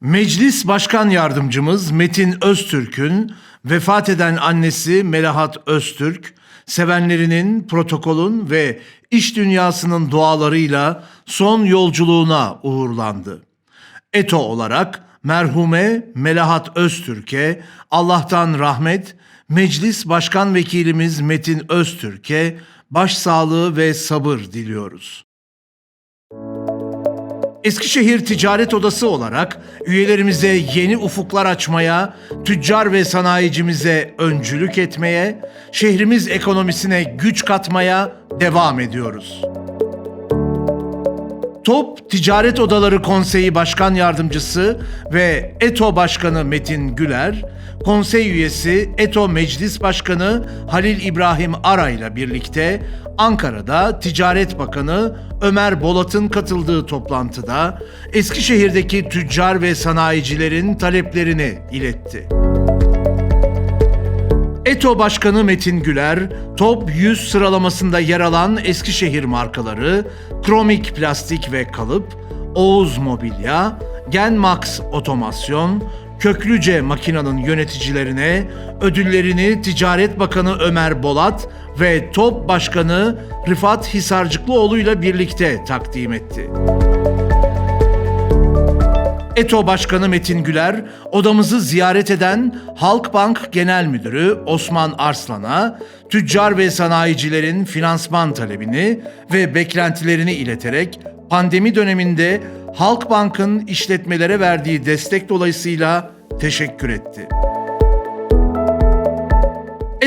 Meclis Başkan Yardımcımız Metin Öztürk'ün vefat eden annesi Melahat Öztürk, sevenlerinin, protokolün ve iş dünyasının dualarıyla son yolculuğuna uğurlandı. Eto olarak merhume Melahat Öztürk'e Allah'tan rahmet, Meclis Başkan Vekilimiz Metin Öztürk'e başsağlığı ve sabır diliyoruz. Eskişehir Ticaret Odası olarak üyelerimize yeni ufuklar açmaya, tüccar ve sanayicimize öncülük etmeye, şehrimiz ekonomisine güç katmaya devam ediyoruz. Top Ticaret Odaları Konseyi Başkan Yardımcısı ve ETO Başkanı Metin Güler, konsey üyesi ETO Meclis Başkanı Halil İbrahim Ara ile birlikte Ankara'da Ticaret Bakanı Ömer Bolat'ın katıldığı toplantıda Eskişehir'deki tüccar ve sanayicilerin taleplerini iletti. ETO Başkanı Metin Güler, Top 100 sıralamasında yer alan Eskişehir markaları, Kromik Plastik ve Kalıp, Oğuz Mobilya, Genmax Otomasyon, Köklüce Makina'nın yöneticilerine ödüllerini Ticaret Bakanı Ömer Bolat ve Top Başkanı Rıfat Hisarcıklıoğlu ile birlikte takdim etti. ETO Başkanı Metin Güler, odamızı ziyaret eden Halkbank Genel Müdürü Osman Arslan'a tüccar ve sanayicilerin finansman talebini ve beklentilerini ileterek pandemi döneminde Halkbank'ın işletmelere verdiği destek dolayısıyla teşekkür etti.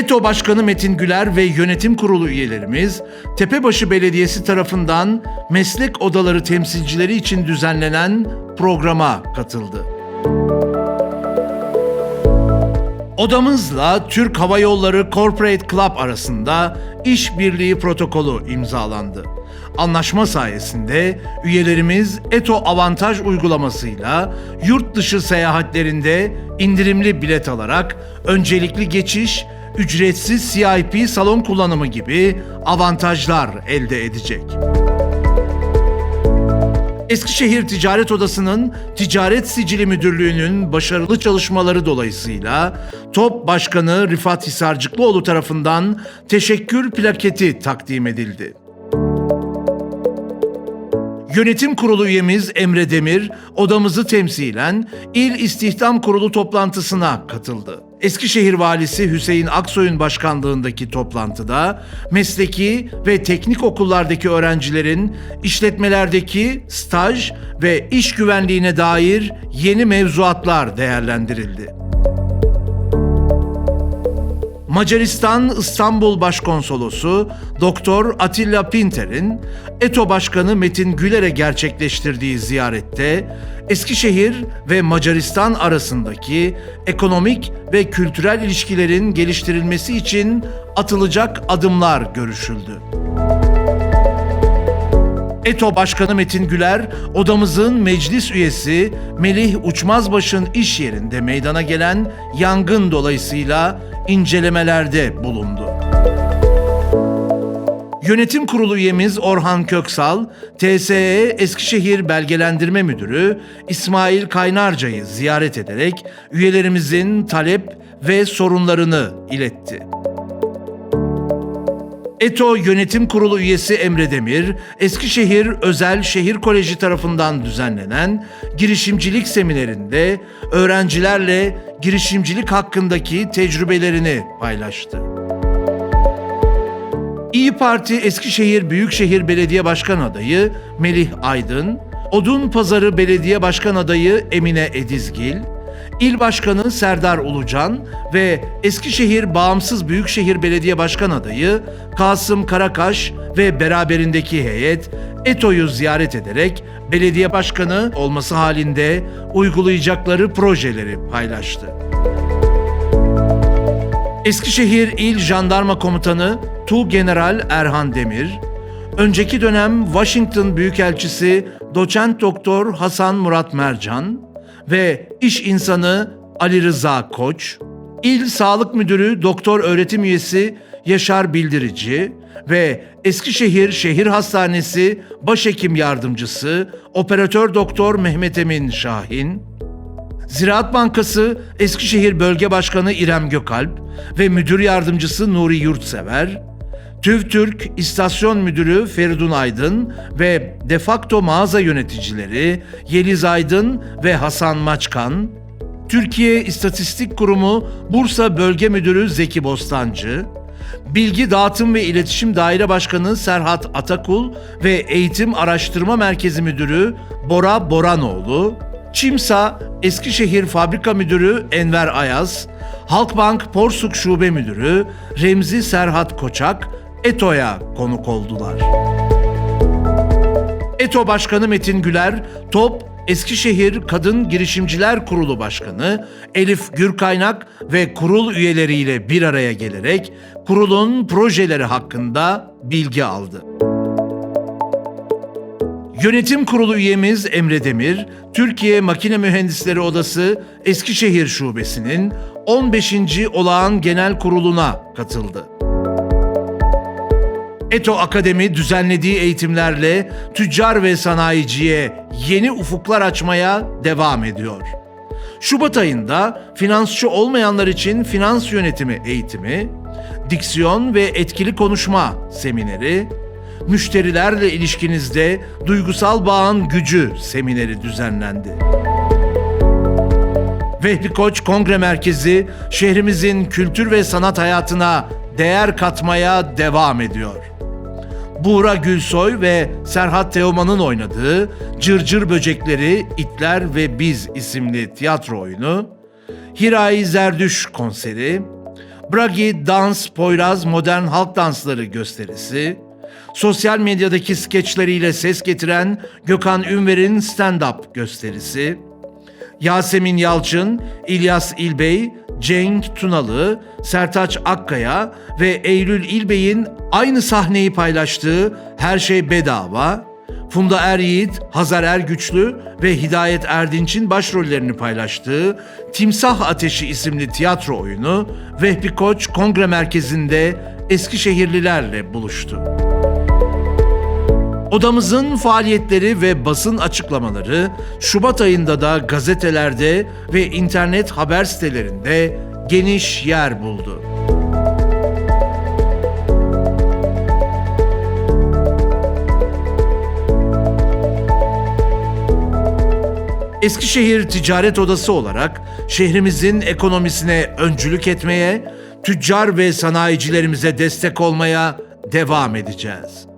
ETO Başkanı Metin Güler ve yönetim kurulu üyelerimiz Tepebaşı Belediyesi tarafından meslek odaları temsilcileri için düzenlenen programa katıldı. Odamızla Türk Hava Yolları Corporate Club arasında işbirliği protokolü imzalandı. Anlaşma sayesinde üyelerimiz ETO avantaj uygulamasıyla yurt dışı seyahatlerinde indirimli bilet alarak öncelikli geçiş, ücretsiz CIP salon kullanımı gibi avantajlar elde edecek. Eskişehir Ticaret Odası'nın Ticaret Sicili Müdürlüğü'nün başarılı çalışmaları dolayısıyla TOP Başkanı Rifat Hisarcıklıoğlu tarafından teşekkür plaketi takdim edildi. Yönetim Kurulu üyemiz Emre Demir, odamızı temsilen İl İstihdam Kurulu toplantısına katıldı. Eskişehir Valisi Hüseyin Aksoy'un başkanlığındaki toplantıda mesleki ve teknik okullardaki öğrencilerin işletmelerdeki staj ve iş güvenliğine dair yeni mevzuatlar değerlendirildi. Macaristan İstanbul Başkonsolosu Doktor Atilla Pinter'in ETO Başkanı Metin Güler'e gerçekleştirdiği ziyarette Eskişehir ve Macaristan arasındaki ekonomik ve kültürel ilişkilerin geliştirilmesi için atılacak adımlar görüşüldü. ETO Başkanı Metin Güler, odamızın meclis üyesi Melih Uçmazbaş'ın iş yerinde meydana gelen yangın dolayısıyla incelemelerde bulundu. Yönetim Kurulu üyemiz Orhan Köksal, TSE Eskişehir Belgelendirme Müdürü İsmail Kaynarca'yı ziyaret ederek üyelerimizin talep ve sorunlarını iletti. ETO Yönetim Kurulu üyesi Emre Demir, Eskişehir Özel Şehir Koleji tarafından düzenlenen girişimcilik seminerinde öğrencilerle girişimcilik hakkındaki tecrübelerini paylaştı. İyi Parti Eskişehir Büyükşehir Belediye Başkan Adayı Melih Aydın, Odun Pazarı Belediye Başkan Adayı Emine Edizgil, İl Başkanı Serdar Ulucan ve Eskişehir Bağımsız Büyükşehir Belediye Başkan Adayı Kasım Karakaş ve beraberindeki heyet ETO'yu ziyaret ederek belediye başkanı olması halinde uygulayacakları projeleri paylaştı. Eskişehir İl Jandarma Komutanı Tu General Erhan Demir, önceki dönem Washington Büyükelçisi Doçent Doktor Hasan Murat Mercan ve iş insanı Ali Rıza Koç, İl Sağlık Müdürü Doktor Öğretim Üyesi Yaşar Bildirici ve Eskişehir Şehir Hastanesi Başhekim Yardımcısı Operatör Doktor Mehmet Emin Şahin, Ziraat Bankası Eskişehir Bölge Başkanı İrem Gökalp ve Müdür Yardımcısı Nuri Yurtsever, TÜVTÜRK İstasyon Müdürü Feridun Aydın ve defakto mağaza yöneticileri Yeliz Aydın ve Hasan Maçkan, Türkiye İstatistik Kurumu Bursa Bölge Müdürü Zeki Bostancı, Bilgi Dağıtım ve İletişim Daire Başkanı Serhat Atakul ve Eğitim Araştırma Merkezi Müdürü Bora Boranoğlu, Çimsa Eskişehir Fabrika Müdürü Enver Ayaz, Halkbank Porsuk Şube Müdürü Remzi Serhat Koçak, ETO'ya konuk oldular. ETO Başkanı Metin Güler, TOP Eskişehir Kadın Girişimciler Kurulu Başkanı Elif Gürkaynak ve kurul üyeleriyle bir araya gelerek kurulun projeleri hakkında bilgi aldı. Yönetim Kurulu üyemiz Emre Demir, Türkiye Makine Mühendisleri Odası Eskişehir Şubesi'nin 15. Olağan Genel Kurulu'na katıldı. Eto Akademi düzenlediği eğitimlerle tüccar ve sanayiciye yeni ufuklar açmaya devam ediyor. Şubat ayında finansçı olmayanlar için finans yönetimi eğitimi, diksiyon ve etkili konuşma semineri, müşterilerle ilişkinizde duygusal bağın gücü semineri düzenlendi. Vehbi Koç Kongre Merkezi şehrimizin kültür ve sanat hayatına değer katmaya devam ediyor. Buğra Gülsoy ve Serhat Teoman'ın oynadığı Cırcır Böcekleri, İtler ve Biz isimli tiyatro oyunu, Hirai Zerdüş konseri, Bragi Dans Poyraz Modern Halk Dansları gösterisi, sosyal medyadaki skeçleriyle ses getiren Gökhan Ünver'in stand-up gösterisi, Yasemin Yalçın, İlyas İlbey, Cenk Tunalı, Sertaç Akkaya ve Eylül İlbey'in aynı sahneyi paylaştığı Her Şey Bedava, Funda Er Yiğit, Hazar Ergüçlü ve Hidayet Erdinç'in başrollerini paylaştığı Timsah Ateşi isimli tiyatro oyunu Vehbi Koç Kongre Merkezi'nde Eskişehirlilerle buluştu. Odamızın faaliyetleri ve basın açıklamaları Şubat ayında da gazetelerde ve internet haber sitelerinde geniş yer buldu. Eskişehir Ticaret Odası olarak şehrimizin ekonomisine öncülük etmeye, tüccar ve sanayicilerimize destek olmaya devam edeceğiz.